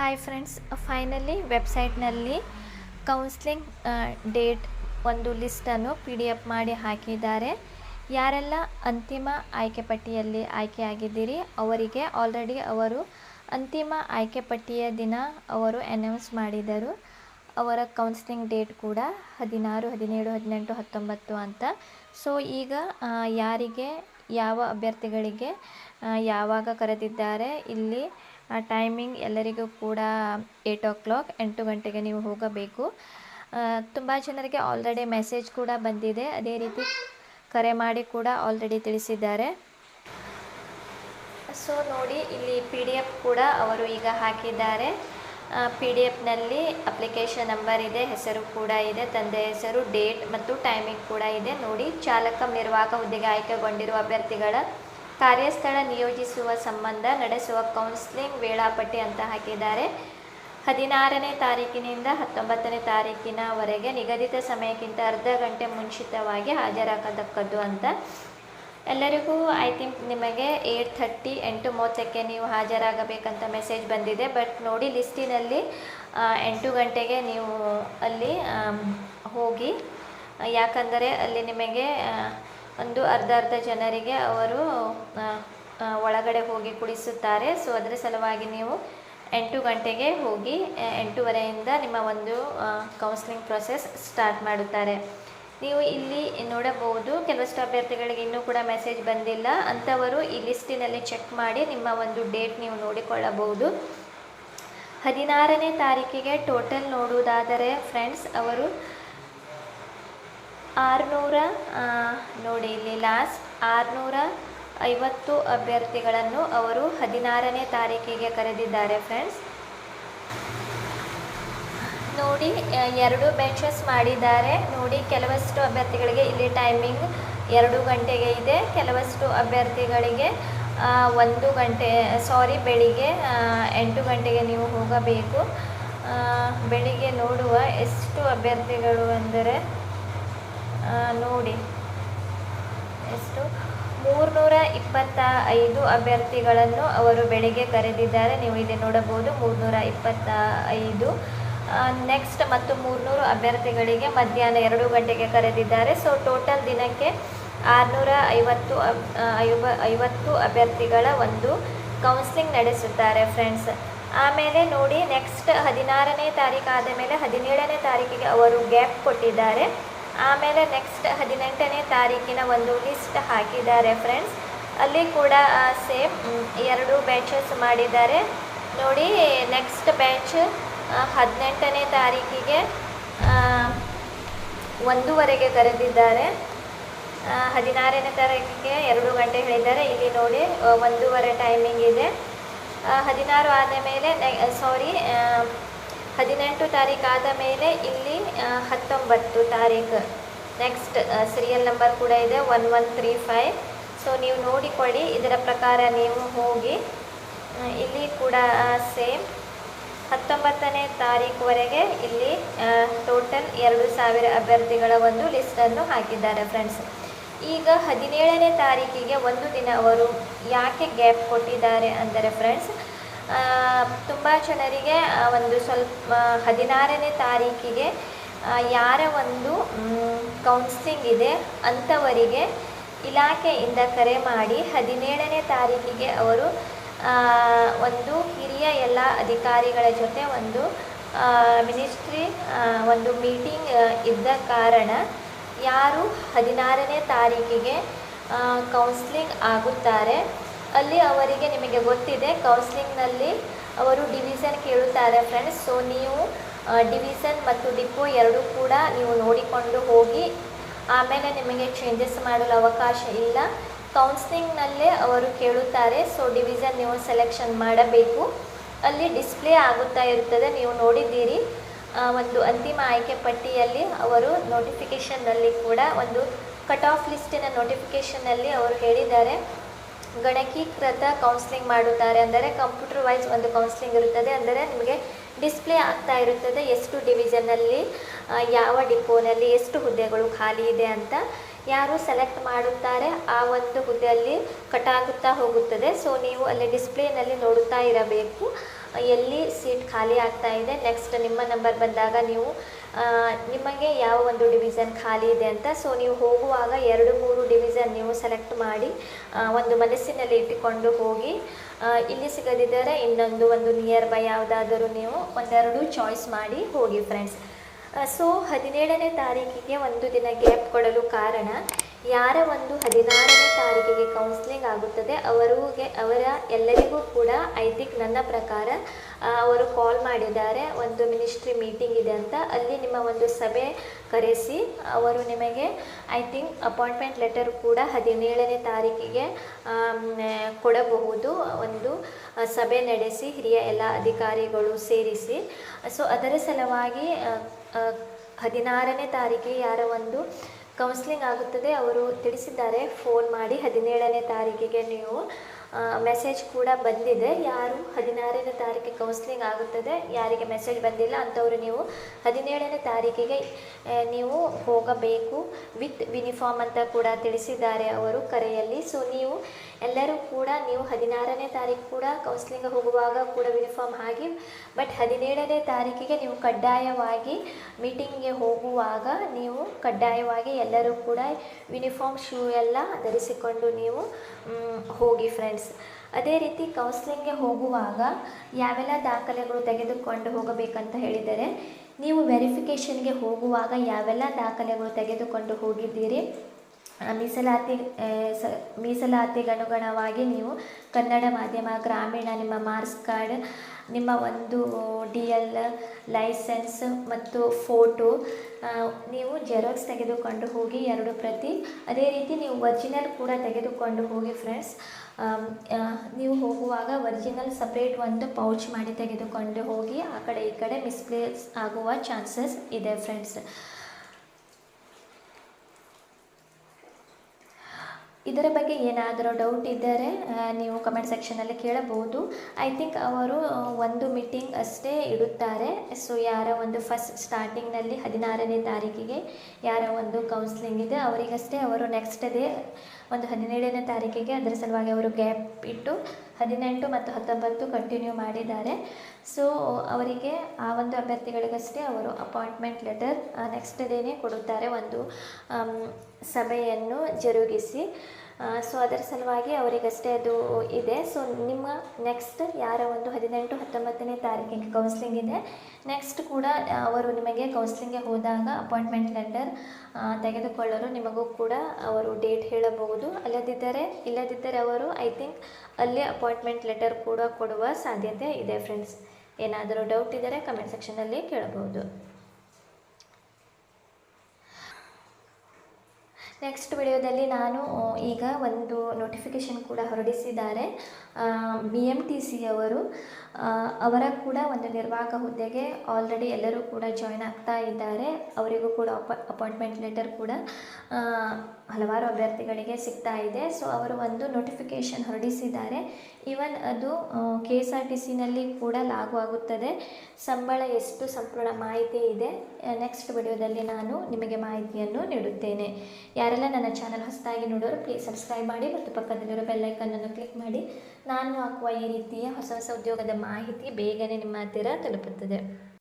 Hi friends finally ವೆಬ್ಸೈಟ್ನಲ್ಲಿ counselling date ಒಂದು ಲಿಸ್ಟನ್ನು ಪಿ ಡಿ ಎಫ್ ಮಾಡಿ ಹಾಕಿದ್ದಾರೆ. ಯಾರೆಲ್ಲ ಅಂತಿಮ ಆಯ್ಕೆ ಪಟ್ಟಿಯಲ್ಲಿ ಆಯ್ಕೆಯಾಗಿದ್ದೀರಿ ಅವರಿಗೆ ಆಲ್ರೆಡಿ ಅವರು ಅಂತಿಮ ಆಯ್ಕೆ ಪಟ್ಟಿಯ ದಿನ ಅವರು ಅನೌನ್ಸ್ ಮಾಡಿದರು. ಅವರ ಕೌನ್ಸ್ಲಿಂಗ್ ಡೇಟ್ ಕೂಡ ಹದಿನಾರು, ಹದಿನೇಳು, ಹದಿನೆಂಟು, ಹತ್ತೊಂಬತ್ತು ಅಂತ. ಸೊ ಈಗ ಯಾರಿಗೆ, ಯಾವ ಅಭ್ಯರ್ಥಿಗಳಿಗೆ ಯಾವಾಗ ಕರೆದಿದ್ದಾರೆ, ಇಲ್ಲಿ ಟೈಮಿಂಗ್ ಎಲ್ಲರಿಗೂ ಕೂಡ ಏಯ್ಟ್ ಓ ಕ್ಲಾಕ್ ಎಂಟು ಗಂಟೆಗೆ ನೀವು ಹೋಗಬೇಕು. ತುಂಬ ಜನರಿಗೆ ಆಲ್ರೆಡಿ ಮೆಸೇಜ್ ಕೂಡ ಬಂದಿದೆ. ಅದೇ ರೀತಿ ಕರೆ ಮಾಡಿ ಕೂಡ ಆಲ್ರೆಡಿ ತಿಳಿಸಿದ್ದಾರೆ. ಸೊ ನೋಡಿ, ಇಲ್ಲಿ ಪಿ ಡಿ ಎಫ್ ಕೂಡ ಅವರು ಈಗ ಹಾಕಿದ್ದಾರೆ. ಪಿ ಡಿ ಎಫ್ನಲ್ಲಿ ಅಪ್ಲಿಕೇಶನ್ ನಂಬರ್ ಇದೆ, ಹೆಸರು ಕೂಡ ಇದೆ, ತಂದೆ ಹೆಸರು ಡೇಟ್ ಮತ್ತು ಟೈಮಿಂಗ್ ಕೂಡ ಇದೆ. ನೋಡಿ, ಚಾಲಕ ನಿರ್ವಾಹಕ ಹುದ್ದೆಗೆ ಆಯ್ಕೆಗೊಂಡಿರುವ ಅಭ್ಯರ್ಥಿಗಳ ಕಾರ್ಯಸ್ಥಳ ನಿಯೋಜಿಸುವ ಸಂಬಂಧ ನಡೆಸುವ ಕೌನ್ಸಿಲಿಂಗ್ ವೇಳಾಪಟ್ಟಿ ಅಂತ ಹಾಕಿದ್ದಾರೆ. ಹದಿನಾರನೇ ತಾರೀಕಿನಿಂದ ಹತ್ತೊಂಬತ್ತನೇ ತಾರೀಕಿನವರೆಗೆ ನಿಗದಿತ ಸಮಯಕ್ಕಿಂತ ಅರ್ಧ ಗಂಟೆ ಮುಂಚಿತವಾಗಿ ಹಾಜರಾಗತಕ್ಕದ್ದು ಅಂತ. ಎಲ್ಲರಿಗೂ ಐ ಥಿಂಕ್ ನಿಮಗೆ ಏಯ್ಟ್ ಥರ್ಟಿ ಎಂಟು ಮೂವತ್ತಕ್ಕೆ ನೀವು ಹಾಜರಾಗಬೇಕಂತ ಮೆಸೇಜ್ ಬಂದಿದೆ. ಬಟ್ ನೋಡಿ ಲಿಸ್ಟಿನಲ್ಲಿ ಎಂಟು ಗಂಟೆಗೆ ನೀವು ಅಲ್ಲಿ ಹೋಗಿ, ಯಾಕಂದರೆ ಅಲ್ಲಿ ನಿಮಗೆ ಒಂದು ಅರ್ಧ ಅರ್ಧ ಜನರಿಗೆ ಅವರು ಒಳಗಡೆ ಹೋಗಿ ಕುಡಿಸುತ್ತಾರೆ ಸೊ ಅದರ ಸಲುವಾಗಿ ನೀವು ಎಂಟು ಗಂಟೆಗೆ ಹೋಗಿ ಎಂಟೂವರೆಯಿಂದ ನಿಮ್ಮ ಒಂದು ಕೌನ್ಸಿಲಿಂಗ್ ಪ್ರೊಸೆಸ್ ಸ್ಟಾರ್ಟ್ ಮಾಡುತ್ತಾರೆ. ನೀವು ಇಲ್ಲಿ ನೋಡಬಹುದು ಕೆಲವಷ್ಟು ಅಭ್ಯರ್ಥಿಗಳಿಗೆ ಇನ್ನೂ ಕೂಡ ಮೆಸೇಜ್ ಬಂದಿಲ್ಲ. ಅಂಥವರು ಈ ಲಿಸ್ಟಿನಲ್ಲಿ ಚೆಕ್ ಮಾಡಿ ನಿಮ್ಮ ಒಂದು ಡೇಟ್ ನೀವು ನೋಡಿಕೊಳ್ಳಬಹುದು. ಹದಿನಾರನೇ ತಾರೀಕಿಗೆ ಟೋಟಲ್ ನೋಡುವುದಾದರೆ ಫ್ರೆಂಡ್ಸ್ ಅವರು ಆರುನೂರ ನೋಡಿ ಇಲ್ಲಿ ಲಾಸ್ಟ್ ಆರುನೂರ ಐವತ್ತು ಅಭ್ಯರ್ಥಿಗಳನ್ನು ಅವರು ಹದಿನಾರನೇ ತಾರೀಕಿಗೆ ಕರೆದಿದ್ದಾರೆ ಫ್ರೆಂಡ್ಸ್ ನೋಡಿ ಎರಡು ಬೆಂಚಸ್ ಮಾಡಿದ್ದಾರೆ. ನೋಡಿ, ಕೆಲವಷ್ಟು ಅಭ್ಯರ್ಥಿಗಳಿಗೆ ಇಲ್ಲಿ ಟೈಮಿಂಗ್ ಎರಡು ಗಂಟೆಗೆ ಇದೆ. ಕೆಲವಷ್ಟು ಅಭ್ಯರ್ಥಿಗಳಿಗೆ ಒಂದು ಗಂಟೆ ಸಾರಿ ಬೆಳಿಗ್ಗೆ ಎಂಟು ಗಂಟೆಗೆ ನೀವು ಹೋಗಬೇಕು. ಬೆಳಿಗ್ಗೆ ನೋಡುವ ಎಷ್ಟು ಅಭ್ಯರ್ಥಿಗಳು ಅಂದರೆ ನೋಡಿ. ಎಷ್ಟು? ಮೂರ್ನೂರ ಇಪ್ಪತ್ತ ಐದು ಅಭ್ಯರ್ಥಿಗಳನ್ನು ಅವರು ಬೆಳಿಗ್ಗೆ ಕರೆದಿದ್ದಾರೆ. ನೀವು ಇಲ್ಲಿ ನೋಡಬಹುದು ಮೂರ್ನೂರ ಇಪ್ಪತ್ತ ಐದು ನೆಕ್ಸ್ಟ್ ಮತ್ತು ಮೂರ್ನೂರು ಅಭ್ಯರ್ಥಿಗಳಿಗೆ ಮಧ್ಯಾಹ್ನ ಎರಡು ಗಂಟೆಗೆ ಕರೆದಿದ್ದಾರೆ. ಸೊ ಟೋಟಲ್ ದಿನಕ್ಕೆ ಆರುನೂರ ಐವತ್ತು ಐವ ಐವತ್ತು ಅಭ್ಯರ್ಥಿಗಳ ಒಂದು ಕೌನ್ಸ್ಲಿಂಗ್ ನಡೆಸುತ್ತಾರೆ ಫ್ರೆಂಡ್ಸ್ ಆಮೇಲೆ ನೋಡಿ ನೆಕ್ಸ್ಟ್ ಹದಿನಾರನೇ ತಾರೀಕು ಆದ ಮೇಲೆ ಹದಿನೇಳನೇ ತಾರೀಕಿಗೆ ಅವರು ಗ್ಯಾಪ್ ಕೊಟ್ಟಿದ್ದಾರೆ. ಆಮೇಲೆ ನೆಕ್ಸ್ಟ್ ಹದಿನೆಂಟನೇ ತಾರೀಕಿನ ಒಂದು ಲಿಸ್ಟ್ ಹಾಕಿದ್ದಾರೆ ಫ್ರೆಂಡ್ಸ್ ಅಲ್ಲಿ ಕೂಡ ಸೇಮ್ ಎರಡು ಬ್ಯಾಚಸ್ ಮಾಡಿದ್ದಾರೆ. ನೋಡಿ ನೆಕ್ಸ್ಟ್ ಬ್ಯಾಚ್ ಹದಿನೆಂಟನೇ ತಾರೀಕಿಗೆ ಒಂದೂವರೆಗೆ ಕರೆದಿದ್ದಾರೆ. ಹದಿನಾರನೇ ತಾರೀಕಿಗೆ ಎರಡು ಗಂಟೆ ಹೇಳಿದ್ದಾರೆ. ಇಲ್ಲಿ ನೋಡಿ ಒಂದೂವರೆ ಟೈಮಿಂಗ್ ಇದೆ. ಹದಿನಾರು ಆದ ಮೇಲೆ ಸಾರಿ ಹದಿನೆಂಟು ತಾರೀಕು ಆದ ಮೇಲೆ ಇಲ್ಲಿ ಹತ್ತೊಂಬತ್ತು ತಾರೀಕು. ನೆಕ್ಸ್ಟ್ ಸೀರಿಯಲ್ ನಂಬರ್ ಕೂಡ ಇದೆ one one three five so ನೀವು ನೋಡಿಕೊಳ್ಳಿ, ಇದರ ಪ್ರಕಾರ ನೀವು ಹೋಗಿ ಇಲ್ಲಿ ಕೂಡ ಸೇಮ್ ಹತ್ತೊಂಬತ್ತನೇ ತಾರೀಕುವರೆಗೆ ಇಲ್ಲಿ ಟೋಟಲ್ ಎರಡು ಸಾವಿರ ಅಭ್ಯರ್ಥಿಗಳ ಒಂದು ಲಿಸ್ಟನ್ನು ಹಾಕಿದ್ದಾರೆ ಫ್ರೆಂಡ್ಸ್ ಈಗ ಹದಿನೇಳನೇ ತಾರೀಕಿಗೆ ಒಂದು ದಿನ ಅವರು ಯಾಕೆ ಗ್ಯಾಪ್ ಕೊಟ್ಟಿದ್ದಾರೆ ಅಂದರೆ ಫ್ರೆಂಡ್ಸ್ ತುಂಬ ಜನರಿಗೆ ಒಂದು ಸ್ವಲ್ಪ ಹದಿನಾರನೇ ತಾರೀಕಿಗೆ ಯಾರ ಒಂದು ಕೌನ್ಸಿಲಿಂಗ್ ಇದೆ ಅಂಥವರಿಗೆ ಇಲಾಖೆಯಿಂದ ಕರೆ ಮಾಡಿ ಹದಿನೇಳನೇ ತಾರೀಕಿಗೆ ಅವರು ಒಂದು ಹಿರಿಯ ಎಲ್ಲ ಅಧಿಕಾರಿಗಳ ಜೊತೆ ಒಂದು ಮಿನಿಸ್ಟ್ರಿ ಒಂದು ಮೀಟಿಂಗ್ ಇದ್ದ ಕಾರಣ ಯಾರು ಹದಿನಾರನೇ ತಾರೀಕಿಗೆ ಕೌನ್ಸಿಲಿಂಗ್ ಆಗುತ್ತಾರೆ. ಅಲ್ಲಿ ಅವರಿಗೆ ನಿಮಗೆ ಗೊತ್ತಿದೆ ಕೌನ್ಸಿಲಿಂಗ್ನಲ್ಲಿ ಅವರು ಡಿವಿಷನ್ ಕೇಳುತ್ತಾರೆ ಫ್ರೆಂಡ್ಸ್ ಸೊ ನೀವು ಡಿವಿಷನ್ ಮತ್ತು ಡಿಪೋ ಎರಡೂ ಕೂಡ ನೀವು ನೋಡಿಕೊಂಡು ಹೋಗಿ, ಆಮೇಲೆ ನಿಮಗೆ ಚೇಂಜಸ್ ಮಾಡಲು ಅವಕಾಶ ಇಲ್ಲ. ಕೌನ್ಸಿಲಿಂಗ್ನಲ್ಲೇ ಅವರು ಕೇಳುತ್ತಾರೆ. ಸೊ ಡಿವಿಷನ್ ನೀವು ಸೆಲೆಕ್ಷನ್ ಮಾಡಬೇಕು. ಅಲ್ಲಿ ಡಿಸ್ಪ್ಲೇ ಆಗುತ್ತಾ ಇರುತ್ತದೆ ನೀವು ನೋಡಿದ್ದೀರಿ ಒಂದು ಅಂತಿಮ ಆಯ್ಕೆ ಪಟ್ಟಿಯಲ್ಲಿ ಅವರು ನೋಟಿಫಿಕೇಷನ್ನಲ್ಲಿ ಕೂಡ ಒಂದು ಕಟ್ ಆಫ್ ಲಿಸ್ಟಿನ ನೋಟಿಫಿಕೇಷನ್ನಲ್ಲಿ ಅವರು ಹೇಳಿದ್ದಾರೆ. ಗಣಕೀಕೃತ ಕೌನ್ಸಿಲಿಂಗ್ ಮಾಡುತ್ತಾರೆ ಅಂದರೆ ಕಂಪ್ಯೂಟರ್ ವೈಸ್ ಒಂದು ಕೌನ್ಸಿಲಿಂಗ್ ಇರುತ್ತದೆ ಅಂದರೆ ನಿಮಗೆ ಡಿಸ್ಪ್ಲೇ ಆಗ್ತಾ ಇರುತ್ತದೆ ಎಷ್ಟು ಡಿವಿಷನಲ್ಲಿ ಯಾವ ಡಿಪೋನಲ್ಲಿ ಎಷ್ಟು ಹುದ್ದೆಗಳು ಖಾಲಿ ಇದೆ ಅಂತ ಯಾರು ಸೆಲೆಕ್ಟ್ ಮಾಡುತ್ತಾರೆ ಆ ಒಂದು ಹುದ್ದೆಯಲ್ಲಿ ಕಟ್ಟಾಗುತ್ತಾ ಹೋಗುತ್ತದೆ. ಸೊ ನೀವು ಅಲ್ಲಿ ಡಿಸ್ಪ್ಲೇನಲ್ಲಿ ನೋಡುತ್ತಾ ಇರಬೇಕು. ಎಲ್ಲಿ ಸೀಟ್ ಖಾಲಿ ಆಗ್ತಾ ಇದೆ? ನೆಕ್ಸ್ಟ್ ನಿಮ್ಮ ನಂಬರ್ ಬಂದಾಗ ನೀವು ನಿಮಗೆ ಯಾವ ಒಂದು ಡಿವಿಷನ್ ಖಾಲಿ ಇದೆ ಅಂತ. ಸೊ ನೀವು ಹೋಗುವಾಗ ಎರಡು, ಮೂರು ಡಿವಿಷನ್ ನೀವು ಸೆಲೆಕ್ಟ್ ಮಾಡಿ ಒಂದು ಮನಸ್ಸಿನಲ್ಲಿ ಇಟ್ಟುಕೊಂಡು ಹೋಗಿ ಇಲ್ಲಿ ಸಿಗದಿದ್ದರೆ ಇನ್ನೊಂದು, ಒಂದು ನಿಯರ್ ಬೈ ಯಾವುದಾದರೂ ನೀವು ಒಂದೆರಡು ಚಾಯ್ಸ್ ಮಾಡಿ ಹೋಗಿ ಫ್ರೆಂಡ್ಸ್ ಸೊ ಹದಿನೇಳನೇ ತಾರೀಕಿಗೆ ಒಂದು ದಿನ ಗ್ಯಾಪ್ ಕೊಡಲು ಕಾರಣ ಯಾರ ಒಂದು ಹದಿನಾರನೇ ತಾರೀಕಿಗೆ ಕೌನ್ಸಿಲಿಂಗ್ ಆಗುತ್ತದೆ, ಅವರಿಗೆ, ಅವರ ಎಲ್ಲರಿಗೂ ಕೂಡ ಐ ಥಿಂಕ್ ನನ್ನ ಪ್ರಕಾರ ಅವರು ಕಾಲ್ ಮಾಡಿದ್ದಾರೆ, ಒಂದು ಮಿನಿಸ್ಟ್ರಿ ಮೀಟಿಂಗ್ ಇದೆ ಅಂತ. ಅಲ್ಲಿ ನಿಮ್ಮ ಒಂದು ಸಭೆ ಕರೆಸಿ, ಅವರು ನಿಮಗೆ ಐ ಥಿಂಕ್ ಅಪಾಯಿಂಟ್ಮೆಂಟ್ ಲೆಟರ್ ಕೂಡ ಹದಿನೇಳನೇ ತಾರೀಕಿಗೆ ಕೊಡಬಹುದು. ಒಂದು ಸಭೆ ನಡೆಸಿ, ಹಿರಿಯ ಎಲ್ಲ ಅಧಿಕಾರಿಗಳು ಸೇರಿಸಿ. ಸೊ ಅದರ ಸಲುವಾಗಿ ಹದಿನಾರನೇ ತಾರೀಕಿಗೆ ಯಾರ ಒಂದು ಕೌನ್ಸ್ಲಿಂಗ್ ಆಗುತ್ತದೆ. ಅವರು ತಿಳಿಸಿದ್ದಾರೆ. ಫೋನ್ ಮಾಡಿ ಹದಿನೇಳನೇ ತಾರೀಕಿಗೆ ನೀವು ಮೆಸೇಜ್ ಕೂಡ ಬಂದಿದೆ. ಯಾರು ಹದಿನಾರನೇ ತಾರೀಕಿಗೆ ಕೌನ್ಸಿಲಿಂಗ್ ಆಗುತ್ತದೆ, ಯಾರಿಗೆ ಮೆಸೇಜ್ ಬಂದಿಲ್ಲ ಅಂಥವರು ನೀವು ಹದಿನೇಳನೇ ತಾರೀಕಿಗೆ ನೀವು ಹೋಗಬೇಕು. ವಿತ್ ಯೂನಿಫಾರ್ಮ್ ಅಂತ ಕೂಡ ತಿಳಿಸಿದ್ದಾರೆ ಅವರು ಕರೆಯಲ್ಲಿ. ಸೊ ನೀವು ಎಲ್ಲರೂ ಕೂಡ ನೀವು ಹದಿನಾರನೇ ತಾರೀಕು ಕೂಡ ಕೌನ್ಸಿಲಿಂಗ್ ಹೋಗುವಾಗ ಕೂಡ ಯೂನಿಫಾರ್ಮ್ ಆಗಿ ಬಟ್ ಹದಿನೇಳನೇ ತಾರೀಕಿಗೆ ನೀವು ಕಡ್ಡಾಯವಾಗಿ ಮೀಟಿಂಗ್ಗೆ ಹೋಗುವಾಗ ನೀವು ಕಡ್ಡಾಯವಾಗಿ ಎಲ್ಲರೂ ಕೂಡ ಯೂನಿಫಾರ್ಮ್ ಶೂ ಎಲ್ಲ ಧರಿಸಿಕೊಂಡು ನೀವು ಹೋಗಿ ಫ್ರೆಂಡ್ಸ್ ಅದೇ ರೀತಿ ಕೌನ್ಸ್ಲಿಂಗ್ಗೆ ಹೋಗುವಾಗ ಯಾವೆಲ್ಲ ದಾಖಲೆಗಳು ತೆಗೆದುಕೊಂಡು ಹೋಗಬೇಕಂತ ಹೇಳಿದರೆ, ನೀವು ವೆರಿಫಿಕೇಷನ್ಗೆ ಹೋಗುವಾಗ ಯಾವೆಲ್ಲ ದಾಖಲೆಗಳು ತೆಗೆದುಕೊಂಡು ಹೋಗಿದ್ದೀರಿ? ಮೀಸಲಾತಿ ಸ, ಮೀಸಲಾತಿಗನುಗುಣವಾಗಿ ನೀವು ಕನ್ನಡ ಮಾಧ್ಯಮ, ಗ್ರಾಮೀಣ, ನಿಮ್ಮ ಮಾರ್ಕ್ಸ್ ಕಾರ್ಡ್ ನಿಮ್ಮ ಒಂದು ಡಿ ಎಲ್ ಲೈಸೆನ್ಸ್ ಮತ್ತು ಫೋಟೋ ನೀವು ಜೆರಾಕ್ಸ್ ತೆಗೆದುಕೊಂಡು ಹೋಗಿ ಎರಡು ಪ್ರತಿ. ಅದೇ ರೀತಿ ನೀವು ಒರಿಜಿನಲ್ ಕೂಡ ತೆಗೆದುಕೊಂಡು ಹೋಗಿ ಫ್ರೆಂಡ್ಸ್. ನೀವು ಹೋಗುವಾಗ ಒರಿಜಿನಲ್ ಸಪ್ರೇಟ್ ಒಂದು ಪೌಚ್ ಮಾಡಿ ತೆಗೆದುಕೊಂಡು ಹೋಗಿ ಆ ಕಡೆ ಈ ಕಡೆ ಮಿಸ್ಪ್ಲೇಸ್ ಆಗುವ ಚಾನ್ಸಸ್ ಇದೆ ಫ್ರೆಂಡ್ಸ್. ಇದರ ಬಗ್ಗೆ ಏನಾದರೂ ಡೌಟ್ ಇದ್ದರೆ ನೀವು ಕಮೆಂಟ್ ಸೆಕ್ಷನಲ್ಲಿ ಕೇಳಬಹುದು. ಐ ಥಿಂಕ್ ಅವರು ಒಂದು ಮೀಟಿಂಗ್ ಅಷ್ಟೇ ಇಡುತ್ತಾರೆ. ಸೊ ಯಾರ ಒಂದು ಫಸ್ಟ್ ಸ್ಟಾರ್ಟಿಂಗ್ನಲ್ಲಿ ಹದಿನಾರನೇ ತಾರೀಕಿಗೆ ಯಾರ ಒಂದು ಕೌನ್ಸಿಲಿಂಗ್ ಇದೆ. ಅವರಿಗಷ್ಟೇ ಅವರು ನೆಕ್ಸ್ಟ್ ಡೇ ಒಂದು ಹದಿನೇಳನೇ ತಾರೀಕಿಗೆ ಅದರ ಸಲುವಾಗಿ ಅವರು ಗ್ಯಾಪ್ ಇಟ್ಟು ಹದಿನೆಂಟು ಮತ್ತು ಹತ್ತೊಂಬತ್ತು ಕಂಟಿನ್ಯೂ ಮಾಡಿದ್ದಾರೆ. ಸೊ ಅವರಿಗೆ ಆ ಒಂದು ಅಭ್ಯರ್ಥಿಗಳಿಗಷ್ಟೇ ಅವರು ಅಪಾಯಿಂಟ್ಮೆಂಟ್ ಲೆಟರ್ ನೆಕ್ಸ್ಟ್ ಡೇನೇ ಕೊಡುತ್ತಾರೆ. ಒಂದು ಸಭೆಯನ್ನು ಜರುಗಿಸಿ ಸೊ ಅದರ ಸಲುವಾಗಿ ಅವರಿಗಷ್ಟೇ ಅದು ಇದೆ. ಸೊ ನಿಮ್ಮ ನೆಕ್ಸ್ಟ್ ಯಾರ ಒಂದು ಹದಿನೆಂಟು, ಹತ್ತೊಂಬತ್ತನೇ ತಾರೀಕಿಗೆ ಕೌನ್ಸಿಲಿಂಗ್ ಇದೆ. ನೆಕ್ಸ್ಟ್ ಕೂಡ ಅವರು ನಿಮಗೆ ಕೌನ್ಸಿಲಿಂಗ್ಗೆ ಹೋದಾಗ ಅಪಾಯಿಂಟ್ಮೆಂಟ್ ಲೆಟರ್ ತೆಗೆದುಕೊಳ್ಳಲು ನಿಮಗೂ ಕೂಡ ಅವರು ಡೇಟ್ ಹೇಳಬಹುದು. ಅಲ್ಲದಿದ್ದರೆ, ಇಲ್ಲದಿದ್ದರೆ ಅವರು ಐ ಥಿಂಕ್ ಅಲ್ಲೇ ಅಪಾಯಿಂಟ್ಮೆಂಟ್ ಲೆಟರ್ ಕೂಡ ಕೊಡುವ ಸಾಧ್ಯತೆ ಇದೆ ಫ್ರೆಂಡ್ಸ್ ಏನಾದರೂ ಡೌಟ್ ಇದ್ದರೆ ಕಮೆಂಟ್ ಸೆಕ್ಷನಲ್ಲಿ ಕೇಳಬಹುದು. ನೆಕ್ಸ್ಟ್ ವಿಡಿಯೋದಲ್ಲಿ ನಾನು ಈಗ ಒಂದು ನೋಟಿಫಿಕೇಷನ್ ಕೂಡ ಹೊರಡಿಸಿದ್ದಾರೆ. ಬಿ ಎಂ ಟಿ ಸಿ ಅವರು ಕೂಡ ಒಂದು ನಿರ್ವಾಹಕ ಹುದ್ದೆಗೆ ಆಲ್ರೆಡಿ ಎಲ್ಲರೂ ಕೂಡ ಜಾಯ್ನ್ ಆಗ್ತಾ ಇದ್ದಾರೆ. ಅವರಿಗೂ ಕೂಡ ಅಪ ಅಪಾಯಿಂಟ್ಮೆಂಟ್ ಲೆಟರ್ ಕೂಡ ಹಲವಾರು ಅಭ್ಯರ್ಥಿಗಳಿಗೆ ಸಿಗ್ತಾ ಇದೆ. ಸೊ ಅವರು ಒಂದು ನೋಟಿಫಿಕೇಷನ್ ಹೊರಡಿಸಿದ್ದಾರೆ. ಈವನ್ ಅದು ಕೆ ಎಸ್ ಆರ್ ಟಿ ಸಿನಲ್ಲಿ ಕೂಡ ಲಾಗು ಆಗುತ್ತದೆ. ಸಂಬಳ ಎಷ್ಟು ಸಂಪೂರ್ಣ ಮಾಹಿತಿ ಇದೆ ನೆಕ್ಸ್ಟ್ ವಿಡಿಯೋದಲ್ಲಿ ನಾನು ನಿಮಗೆ ಮಾಹಿತಿಯನ್ನು ನೀಡುತ್ತೇನೆ. ಯಾರೆಲ್ಲ ನನ್ನ ಚಾನಲ್ ಹೊಸದಾಗಿ ನೋಡೋರು ಪ್ಲೀಸ್ ಸಬ್ಸ್ಕ್ರೈಬ್ ಮಾಡಿ ಮತ್ತು ಪಕ್ಕದಲ್ಲಿರೋ ಬೆಲ್ಲೈಕನ್ನನ್ನು ಕ್ಲಿಕ್ ಮಾಡಿ. ನಾನು ಹಾಕುವ ಈ ರೀತಿಯ ಹೊಸ ಹೊಸ ಉದ್ಯೋಗದ ಮಾಹಿತಿ ಬೇಗನೆ ನಿಮ್ಮ ಹತ್ತಿರ ತಲುಪುತ್ತದೆ.